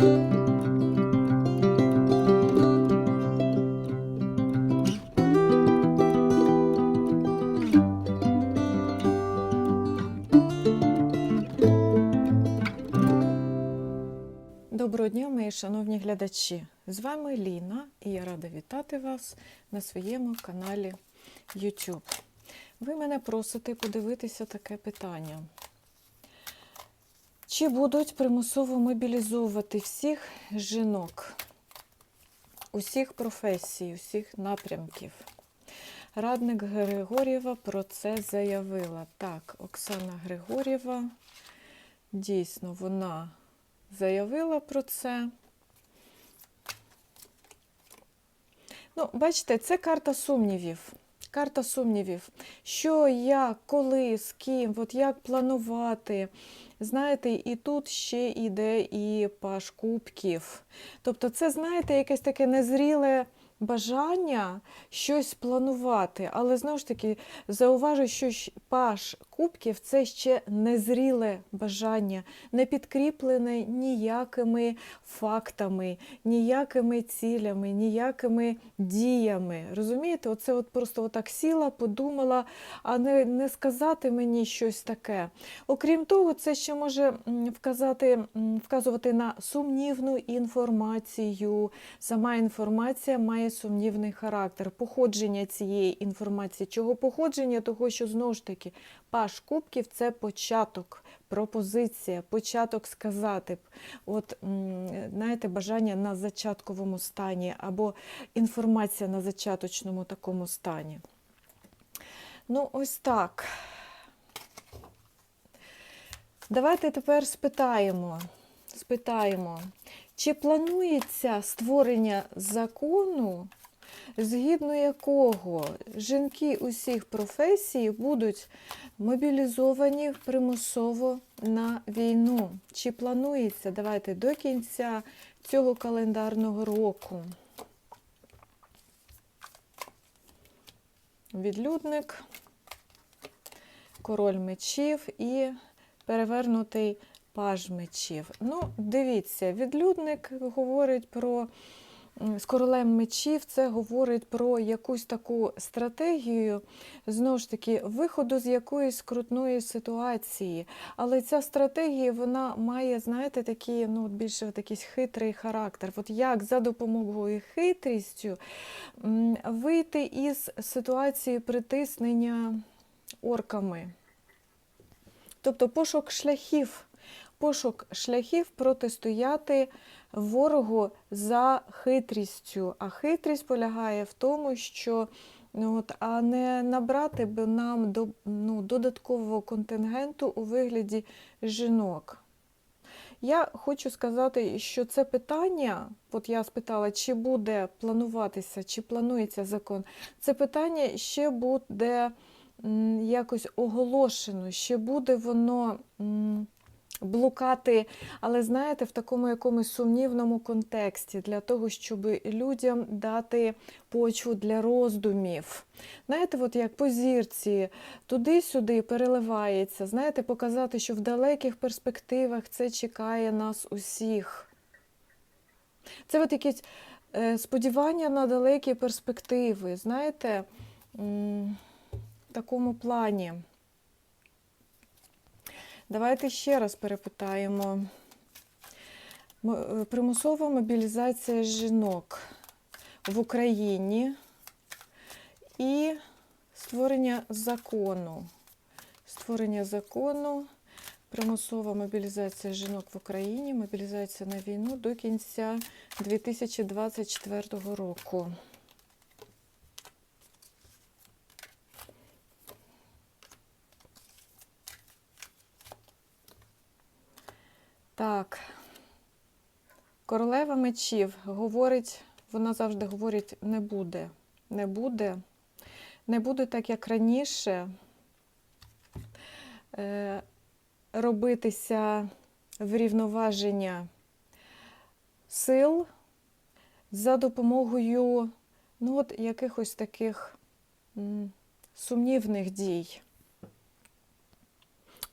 Доброго дня, мої шановні глядачі! З вами Ліна і я рада вітати вас на своєму каналі YouTube. Ви мене просите подивитися таке питання. Чи будуть примусово мобілізовувати всіх жінок, усіх професій, усіх напрямків? Радник Григорєва про це заявила. Так, Оксана Григорєва, дійсно, вона заявила про це. Ну, бачите, це карта сумнівів. Карта сумнівів. Що, як, коли, з ким, от як планувати. Знаєте, і тут ще йде і паш кубків. Тобто, це, знаєте, якесь таке незріле бажання щось планувати. Але знову ж таки, зауважу, що паш кубків це ще незріле бажання, не підкріплене ніякими фактами, ніякими цілями, ніякими діями. Розумієте, оце от просто отак сіла, подумала, а не, не сказати мені щось таке. Окрім того, це ще може вказати, вказувати на сумнівну інформацію. Сама інформація має сумнівний характер. Походження цієї інформації. Чого походження? Того, що знову ж таки паш кубків це початок, пропозиція, початок сказати. От, знаєте, бажання на зачатковому стані або інформація на зачаточному такому стані. Ну, ось так. Давайте тепер спитаємо, спитаємо, чи планується створення закону, згідно якого жінки усіх професій будуть мобілізовані примусово на війну? Чи планується? Давайте до кінця цього календарного року. Відлюдник, король мечів і перевернутий паж мечів. Ну, дивіться, відлюдник говорить про з королем мечів, це говорить про якусь таку стратегію, знову ж таки, виходу з якоїсь скрутної ситуації. Але ця стратегія вона має, знаєте, такий, ну, більше от хитрий характер. От як за допомогою хитрістю вийти із ситуації притиснення орками. Тобто пошук шляхів, пошук шляхів протистояти ворогу за хитрістю. А хитрість полягає в тому, що ну, от, а не набрати б нам до, ну, додаткового контингенту у вигляді жінок. Я хочу сказати, що це питання, от я спитала, чи буде плануватися, чи планується закон, це питання ще буде якось оголошено, ще буде воно м, блукати, але знаєте, в такому якомусь сумнівному контексті, для того, щоб людям дати почву для роздумів. Знаєте, от як по зірці, туди-сюди переливається, знаєте, показати, що в далеких перспективах це чекає нас усіх. Це от якісь е, сподівання на далекі перспективи, знаєте, в такому плані. Давайте ще раз перепитаємо. Е, Примусова мобілізація жінок в Україні і створення закону. Створення закону, примусова мобілізація жінок в Україні, мобілізація на війну до кінця 2024 року. Так. Королева мечів говорить, вона завжди говорить, не буде. Не буде. Не буде так, як раніше. Е, робитися врівноваження сил за допомогою ну, от, якихось таких сумнівних дій.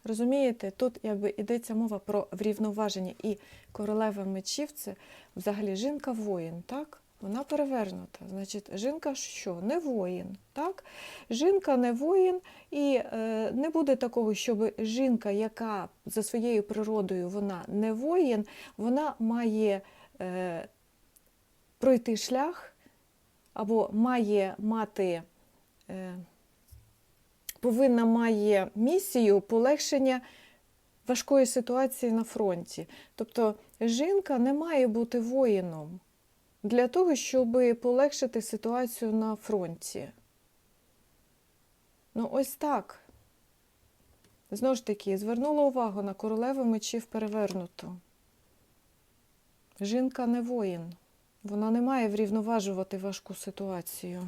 Розумієте, тут якби йдеться мова про врівноваження. І королева мечів це взагалі жінка воїн, так? Вона перевернута. Значить, жінка що? Не воїн. так? Жінка не воїн, і е, не буде такого, щоб жінка, яка за своєю природою вона не воїн, вона має е, пройти шлях або має мати. Е, повинна має місію полегшення важкої ситуації на фронті. Тобто жінка не має бути воїном для того, щоб полегшити ситуацію на фронті. Ну, ось так. Знову ж таки, звернула увагу на королеву мечів перевернуту. Жінка не воїн. Вона не має врівноважувати важку ситуацію.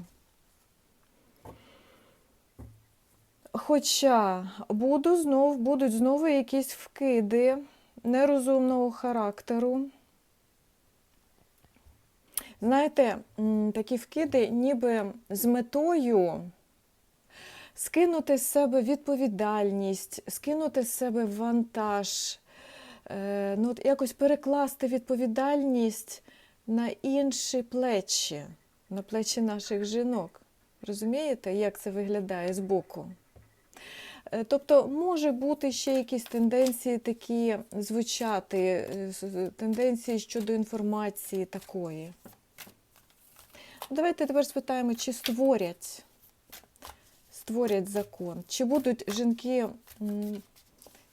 Хоча буду знов, будуть знову якісь вкиди нерозумного характеру. Знаєте, такі вкиди ніби з метою скинути з себе відповідальність, скинути з себе вантаж, е, ну, якось перекласти відповідальність на інші плечі, на плечі наших жінок. Розумієте, як це виглядає збоку? Е, Тобто може бути ще якісь тенденції такі звучати, е, тенденції щодо інформації такої. Давайте тепер спитаємо, чи створять, створять закон, чи будуть жінки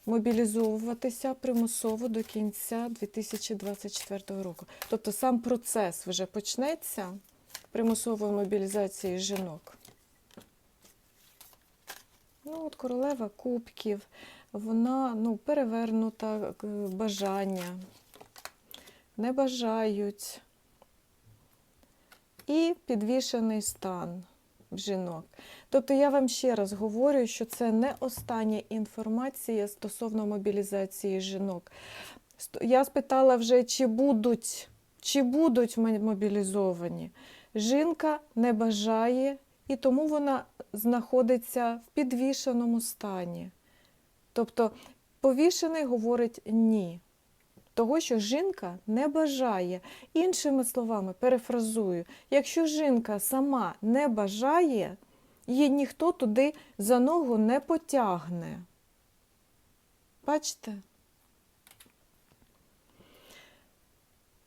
мобілізовуватися примусово до кінця 2024 року. Тобто сам процес вже почнеться примусової мобілізації жінок. Ну, от королева кубків, вона ну, перевернута бажання, не бажають. І підвішений стан жінок. Тобто я вам ще раз говорю, що це не остання інформація стосовно мобілізації жінок. Я спитала вже, чи будуть, чи будуть мобілізовані. Жінка не бажає, і тому вона знаходиться в підвішеному стані. Тобто повішений говорить ні. Того, що жінка не бажає. Іншими словами, перефразую, якщо жінка сама не бажає, її ніхто туди за ногу не потягне. Бачите?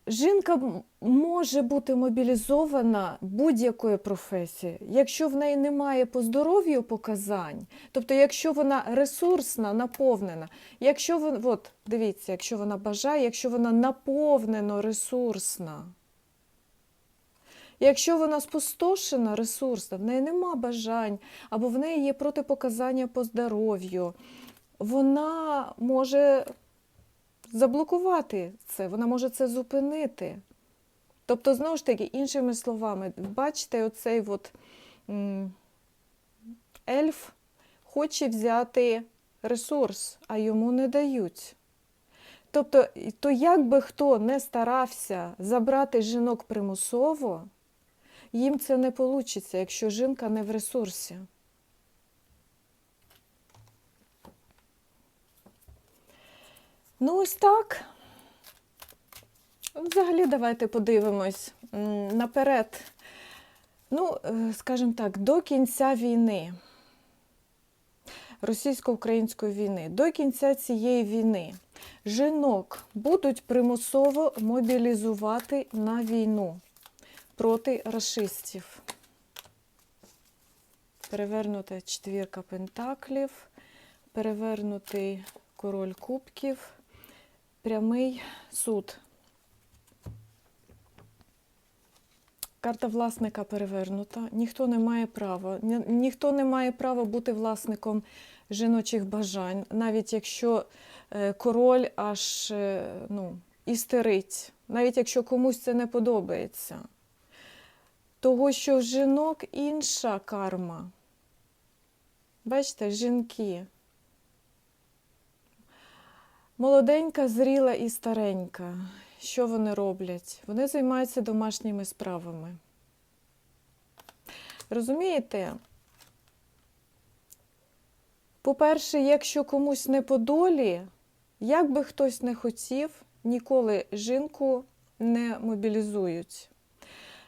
Жінка може бути мобілізована будь-якої професії, якщо в неї немає по здоров'ю показань, тобто якщо вона ресурсна, наповнена, якщо вона, от дивіться, якщо вона бажає, якщо вона наповнено ресурсна. Якщо вона спустошена, ресурсна, в неї нема бажань, або в неї є протипоказання по здоров'ю, вона може заблокувати це, вона може це зупинити. Тобто, знову ж таки, іншими словами, бачите, оцей от, ельф хоче взяти ресурс, а йому не дають. Тобто, то як би хто не старався забрати жінок примусово, їм це не вийде, якщо жінка не в ресурсі. Ну, ось так. Взагалі, давайте подивимось наперед. Ну, е, скажімо так, до кінця війни, російсько-української війни, до кінця цієї війни жінок будуть примусово мобілізувати на війну проти расистів. Перевернута четвірка пентаклів, перевернутий король кубків, прямий суд. Карта власника перевернута. Ніхто не має права. Ні- Ніхто не має права бути власником жіночих бажань, навіть якщо е, король аж е, ну, істерить, навіть якщо комусь це не подобається. Того, що в жінок інша карма. Бачите, жінки. Молоденька, зріла і старенька. Що вони роблять? Вони займаються домашніми справами. Розумієте? По-перше, якщо комусь не по долі, як би хтось не хотів, ніколи жінку не мобілізують.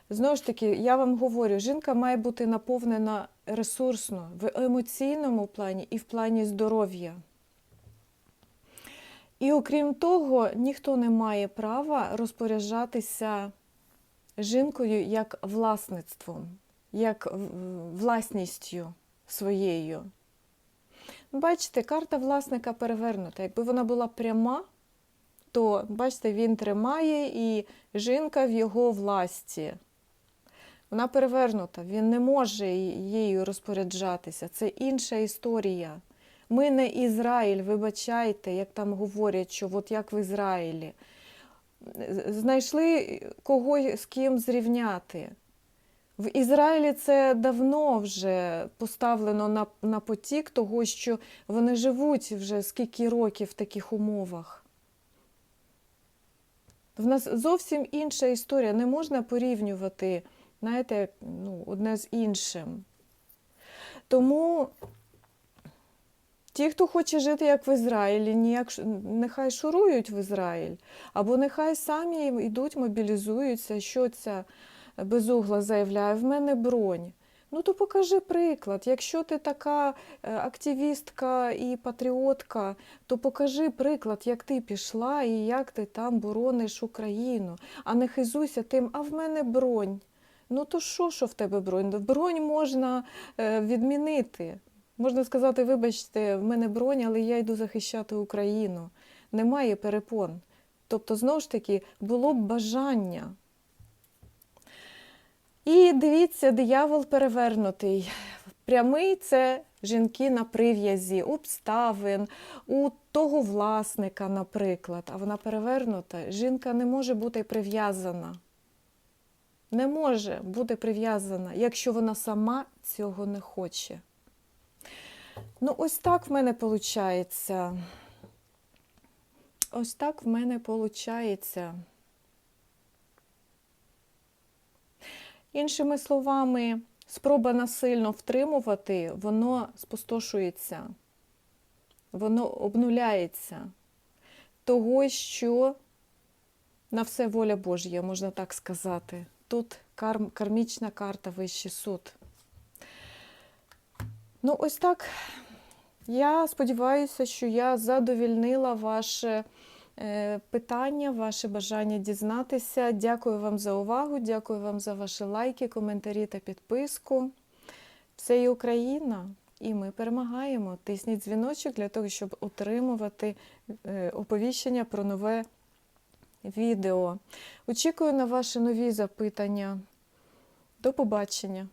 Знову ж таки, я вам говорю, жінка має бути наповнена ресурсно в емоційному плані і в плані здоров'я. І окрім того, ніхто не має права розпоряджатися жінкою як власництвом, як власністю своєю. Бачите, карта власника перевернута. Якби вона була пряма, то бачите, він тримає і жінка в його власті. Вона перевернута, він не може її розпоряджатися. Це інша історія. Ми не Ізраїль, вибачайте, як там говорять, що от як в Ізраїлі. Знайшли когось з ким зрівняти. В Ізраїлі це давно вже поставлено на, на потік того, що вони живуть вже скільки років в таких умовах. В нас зовсім інша історія. Не можна порівнювати, знаєте, ну, одне з іншим. Тому ті, хто хоче жити як в Ізраїлі, ніяк, нехай шурують в Ізраїль, або нехай самі йдуть, мобілізуються, що ця безугла заявляє, в мене бронь. Ну то покажи приклад. Якщо ти така е, активістка і патріотка, то покажи приклад, як ти пішла і як ти там борониш Україну, а не хизуйся тим, а в мене бронь. Ну то що, що в тебе бронь? Бронь можна е, відмінити. Можна сказати, вибачте, в мене бронь, але я йду захищати Україну. Немає перепон. Тобто, знову ж таки, було б бажання. І дивіться, диявол перевернутий. Прямий це жінки на прив'язі, обставин, у того власника, наприклад. А вона перевернута. Жінка не може бути прив'язана. Не може бути прив'язана, якщо вона сама цього не хоче. Ну, ось так в мене виходить. Ось так в мене виходить. Іншими словами, спроба насильно втримувати, воно спустошується, воно обнуляється того, що на все воля Божя, можна так сказати. Тут карм, кармічна карта Вищий суд. Ну, ось так. Я сподіваюся, що я задовільнила ваше е, питання, ваше бажання дізнатися. Дякую вам за увагу, дякую вам за ваші лайки, коментарі та підписку. Це і Україна, і ми перемагаємо. Тисніть дзвіночок для того, щоб отримувати е, оповіщення про нове відео. Очікую на ваші нові запитання. До побачення!